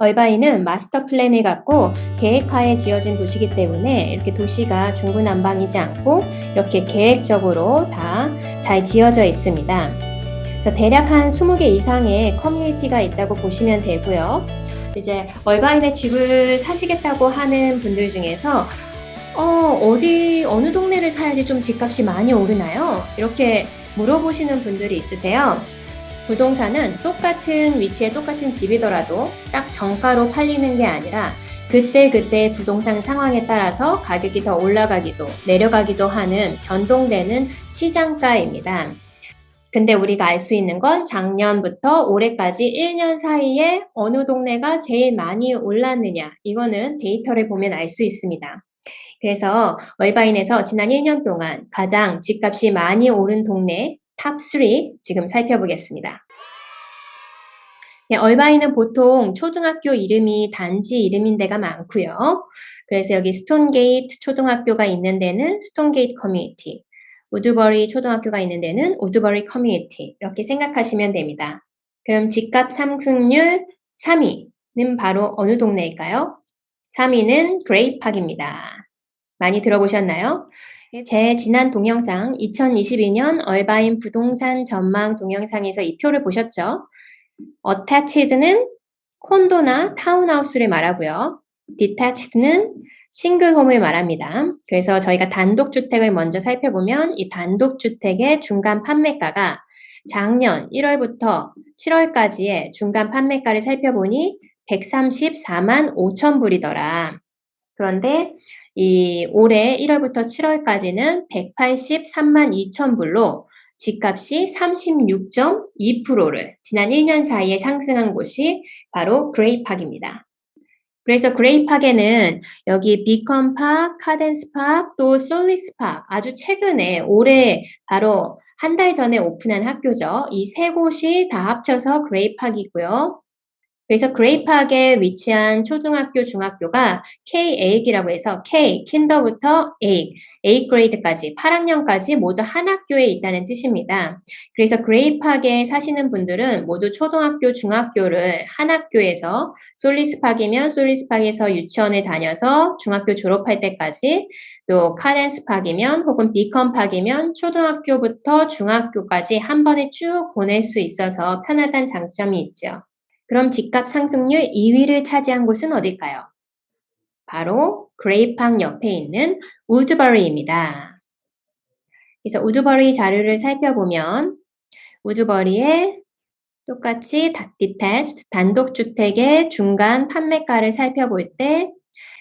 얼바인은 마스터 플랜을 갖고 계획하에 지어진 도시이기 때문에 이렇게 도시가 중구난방이지 않고 이렇게 계획적으로 다 잘 지어져 있습니다. 그래서 대략 한 20개 이상의 커뮤니티가 있다고 보시면 되고요. 이제 얼바인에 집을 사시겠다고 하는 분들 중에서 어, 어디, 어느 동네를 사야지 좀 집값이 많이 오르나요? 이렇게 물어보시는 분들이 있으세요. 부동산은 똑같은 위치에 똑같은 집이더라도 딱 정가로 팔리는 게 아니라 그때그때 부동산 상황에 따라서 가격이 더 올라가기도 내려가기도 하는 변동되는 시장가입니다. 근데 우리가 알 수 있는 건 작년부터 올해까지 1년 사이에 어느 동네가 제일 많이 올랐느냐. 이거는 데이터를 보면 알 수 있습니다. 그래서 얼바인에서 지난 1년 동안 가장 집값이 많이 오른 동네 탑3 지금 살펴보겠습니다. 네, 얼바인은 보통 초등학교 이름이 단지 이름인 데가 많고요. 그래서 여기 스톤게이트 초등학교가 있는 데는 스톤게이트 커뮤니티, 우드버리 초등학교가 있는 데는 우드버리 커뮤니티 이렇게 생각하시면 됩니다. 그럼 집값 상승률 3위는 바로 어느 동네일까요? 3위는 그레이팍입니다. 많이 들어보셨나요? 제 지난 동영상 2022년 얼바인 부동산 전망 동영상에서 이 표를 보셨죠? Attached는 콘도나 타운하우스를 말하고요. detached는 싱글홈을 말합니다. 그래서 저희가 단독주택을 먼저 살펴보면 이 단독주택의 중간 판매가가 작년 1월부터 7월까지의 중간 판매가를 살펴보니 134만 5천 불이더라. 그런데 이 올해 1월부터 7월까지는 183만 2천 불로 집값이 36.2%를 지난 1년 사이에 상승한 곳이 바로 그레이팍입니다. 그래서 그레이팍에는 여기 비컨팍, 카덴스팍, 또 솔리스팍 아주 최근에 올해 바로 한 달 전에 오픈한 학교죠. 이 세 곳이 다 합쳐서 그레이팍이고요. 그래서 그레이팍에 위치한 초등학교, 중학교가 K-8이라고 해서 K, 킨더부터 8, 8 그레이드까지, 8학년까지 모두 한 학교에 있다는 뜻입니다. 그래서 그레이팍에 사시는 분들은 모두 초등학교, 중학교를 한 학교에서 솔리스팍이면 솔리스팍에서 유치원에 다녀서 중학교 졸업할 때까지 또 카덴스팍이면 혹은 비컨팍이면 초등학교부터 중학교까지 한 번에 쭉 보낼 수 있어서 편하다는 장점이 있죠. 그럼 집값 상승률 2위를 차지한 곳은 어딜까요? 바로 그레이팍 옆에 있는 우드버리입니다. 그래서 우드버리 자료를 살펴보면 우드버리의 똑같이 detached 단독주택의 중간 판매가를 살펴볼 때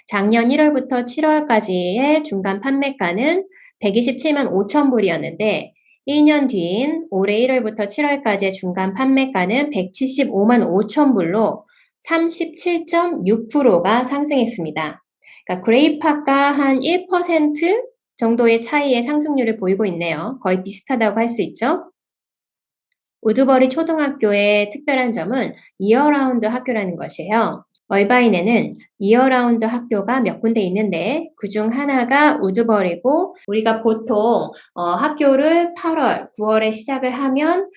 작년 1월부터 7월까지의 중간 판매가는 127만 5천 불이었는데 1년 뒤인 올해 1월부터 7월까지의 중간 판매가는 175만 5천 불로 37.6%가 상승했습니다. 그러니까 그레이파가 한 1% 정도의 차이의 상승률을 보이고 있네요. 거의 비슷하다고 할 수 있죠. 우드버리 초등학교의 특별한 점은 이어라운드 학교라는 것이에요. 얼바인에는 이어라운드 학교가 몇 군데 있는데 그중 하나가 우드버리고 우리가 보통 어, 학교를 8월, 9월에 시작을 하면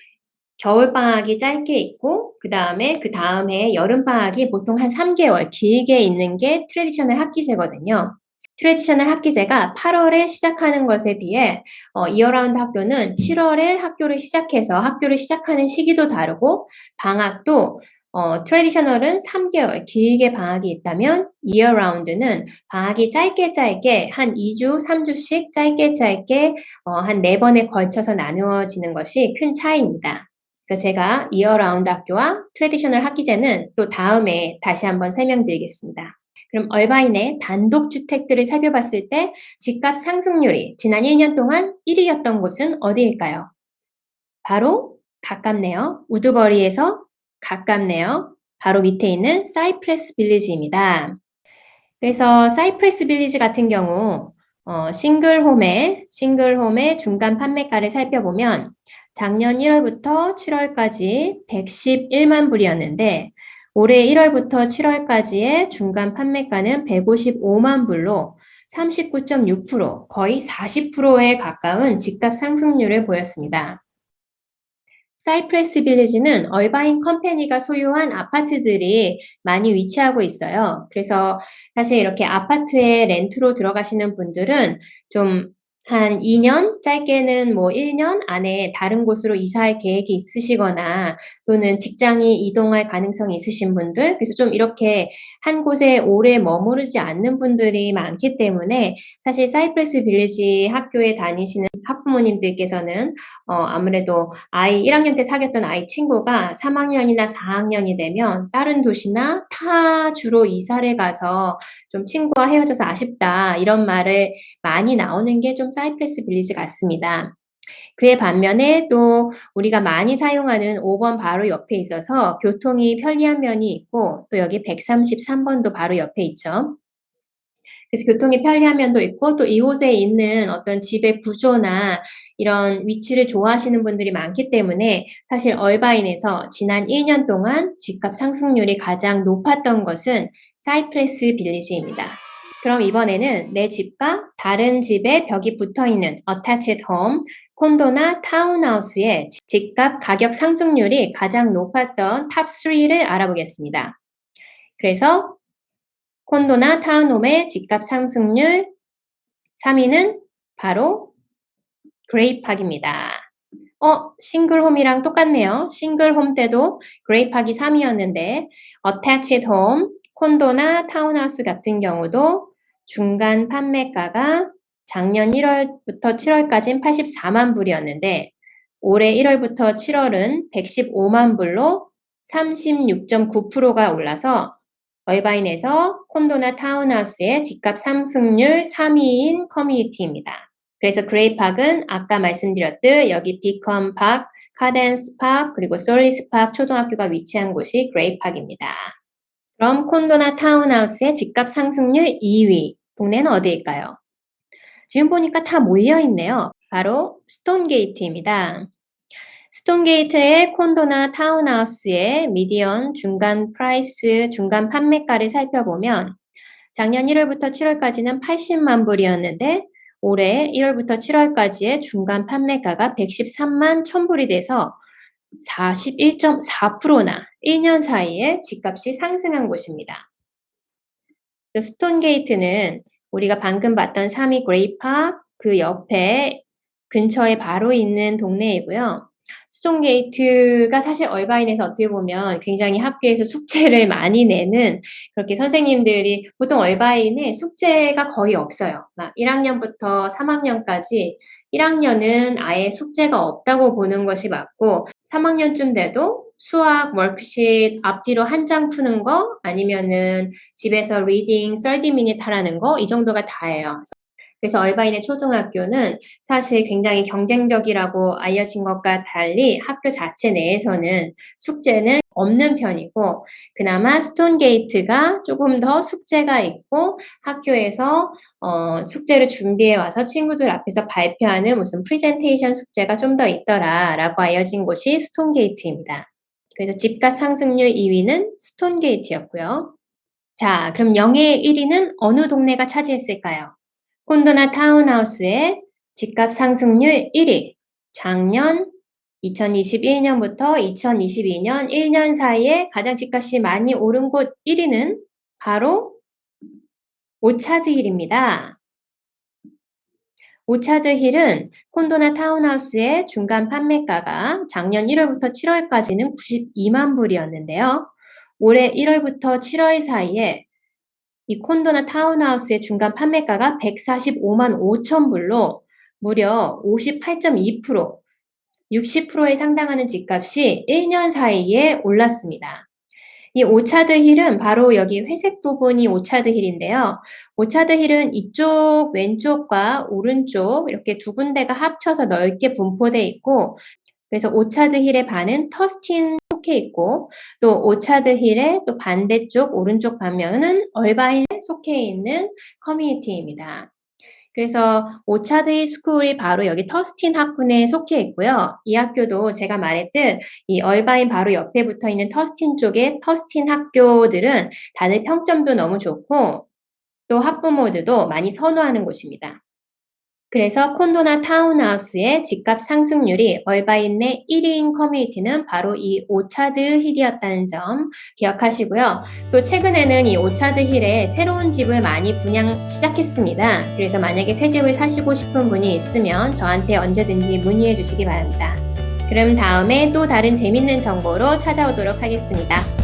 겨울방학이 짧게 있고 그 다음에 그 다음 해 여름방학이 보통 한 3개월 길게 있는 게 트레디셔널 학기제거든요. 트레디셔널 학기제가 8월에 시작하는 것에 비해 어, 이어라운드 학교는 7월에 학교를 시작해서 학교를 시작하는 시기도 다르고 방학도 어, 트레디셔널은 3개월 길게 방학이 있다면 year round는 방학이 짧게 짧게 한 2주, 3주씩 짧게 짧게 어, 한 4번에 걸쳐서 나누어지는 것이 큰 차이입니다. 그래서 제가 year round 학교와 트레디셔널 학기제는 또 다음에 다시 한번 설명드리겠습니다. 그럼 얼바인의 단독주택들을 살펴봤을 때 집값 상승률이 지난 1년 동안 1위였던 곳은 어디일까요? 바로 가깝네요. 우드버리에서 가깝네요. 바로 밑에 있는 사이프레스 빌리지입니다. 그래서 사이프레스 빌리지 같은 경우 어, 싱글홈의 싱글홈의 중간 판매가를 살펴보면 작년 1월부터 7월까지 111만 불이었는데 올해 1월부터 7월까지의 중간 판매가는 155만 불로 39.6% 거의 40%에 가까운 집값 상승률을 보였습니다. 사이프레스 빌리지는 얼바인 컴퍼니가 소유한 아파트들이 많이 위치하고 있어요. 그래서 사실 이렇게 아파트에 렌트로 들어가시는 분들은 좀 한 2년, 짧게는 뭐 1년 안에 다른 곳으로 이사할 계획이 있으시거나 또는 직장이 이동할 가능성이 있으신 분들, 그래서 좀 이렇게 한 곳에 오래 머무르지 않는 분들이 많기 때문에 사실 사이프레스 빌리지 학교에 다니시는 학부모님들께서는 어, 아무래도 아이 1학년 때 사귀었던 아이 친구가 3학년이나 4학년이 되면 다른 도시나 타 주로 이사를 가서 좀 친구와 헤어져서 아쉽다 이런 말을 많이 나오는 게좀 사이프레스 빌리지 같습니다. 그에 반면에 또 우리가 많이 사용하는 5번 바로 옆에 있어서 교통이 편리한 면이 있고 또 여기 133번도 바로 옆에 있죠. 그래서 교통이 편리한 면도 있고 또 이곳에 있는 어떤 집의 구조나 이런 위치를 좋아하시는 분들이 많기 때문에 사실 얼바인에서 지난 1년 동안 집값 상승률이 가장 높았던 것은 사이프레스 빌리지입니다. 그럼 이번에는 내 집과 다른 집의 벽이 붙어 있는 attached home, 콘도나 타운하우스의 집값 가격 상승률이 가장 높았던 탑 3를 알아보겠습니다. 그래서 콘도나 타운홈의 집값 상승률 3위는 바로 그레이팍입니다. 어, 싱글홈이랑 똑같네요. 싱글홈 때도 그레이팍이 3위였는데 attached home, 콘도나 타운하우스 같은 경우도 중간 판매가가 작년 1월부터 7월까지는 84만 불이었는데 올해 1월부터 7월은 115만 불로 36.9%가 올라서 얼바인에서 콘도나 타운하우스의 집값 상승률 3위인 커뮤니티입니다. 그래서 그레이팍은 아까 말씀드렸듯 여기 비컨 팍, 카덴스 팍, 그리고 솔리스 팍 초등학교가 위치한 곳이 그레이팍입니다. 그럼 콘도나 타운하우스의 집값 상승률 2위 동네는 어디일까요? 지금 보니까 다 몰려 있네요. 바로 스톤게이트입니다. 스톤게이트의 콘도나 타운하우스의 미디언 중간 프라이스, 중간 판매가를 살펴보면 작년 1월부터 7월까지는 80만 불이었는데 올해 1월부터 7월까지의 중간 판매가가 113만 1000불이 돼서 41.4%나 1년 사이에 집값이 상승한 곳입니다. 스톤게이트는 우리가 방금 봤던 3위 그레이팍 그 옆에 근처에 바로 있는 동네이고요. 스톤게이트가 사실 얼바인에서 어떻게 보면 굉장히 학교에서 숙제를 많이 내는 그렇게 선생님들이 보통 얼바인에 숙제가 거의 없어요. 막 1학년부터 3학년까지 1학년은 아예 숙제가 없다고 보는 것이 맞고 3학년쯤 돼도 수학 월크शी트 앞뒤로 한 장 푸는 거 아니면은 집에서 리딩 30미닛 하라는 거 이 정도가 다예요. 그래서 얼바인의 초등학교는 사실 굉장히 경쟁적이라고 알려진 것과 달리 학교 자체 내에서는 숙제는 없는 편이고 그나마 스톤게이트가 조금 더 숙제가 있고 학교에서 어, 숙제를 준비해 와서 친구들 앞에서 발표하는 무슨 프리젠테이션 숙제가 좀 더 있더라라고 알려진 곳이 스톤게이트입니다. 그래서 집값 상승률 2위는 스톤게이트였고요. 자, 그럼 영예의 1위는 어느 동네가 차지했을까요? 콘도나 타운하우스의 집값 상승률 1위. 작년 2021년부터 2022년 1년 사이에 가장 집값이 많이 오른 곳 1위는 바로 오차드 힐입니다. 오차드 힐은 콘도나 타운하우스의 중간 판매가가 작년 1월부터 7월까지는 92만 불이었는데요. 올해 1월부터 7월 사이에 이 콘도나 타운하우스의 중간 판매가가 145만 5천 불로 무려 58.2%, 60%에 상당하는 집값이 1년 사이에 올랐습니다. 이 오차드 힐은 바로 여기 회색 부분이 오차드 힐인데요. 오차드 힐은 이쪽 왼쪽과 오른쪽 이렇게 두 군데가 합쳐서 넓게 분포되어 있고 그래서 오차드 힐의 반은 터스틴 속해 있고 또 오차드 힐의 또 반대쪽 오른쪽 반면은 얼바힐 속해 있는 커뮤니티입니다. 그래서 오차드 스쿨이 바로 여기 터스틴 학군에 속해 있고요. 이 학교도 제가 말했듯 이 얼바인 바로 옆에 붙어 있는 터스틴 쪽에 터스틴 학교들은 다들 평점도 너무 좋고 또 학부모들도 많이 선호하는 곳입니다. 그래서 콘도나 타운하우스의 집값 상승률이 얼바인 내 1위인 커뮤니티는 바로 이 오차드 힐이었다는 점 기억하시고요. 또 최근에는 이 오차드 힐에 새로운 집을 많이 분양 시작했습니다. 그래서 만약에 새 집을 사시고 싶은 분이 있으면 저한테 언제든지 문의해 주시기 바랍니다. 그럼 다음에 또 다른 재밌는 정보로 찾아오도록 하겠습니다.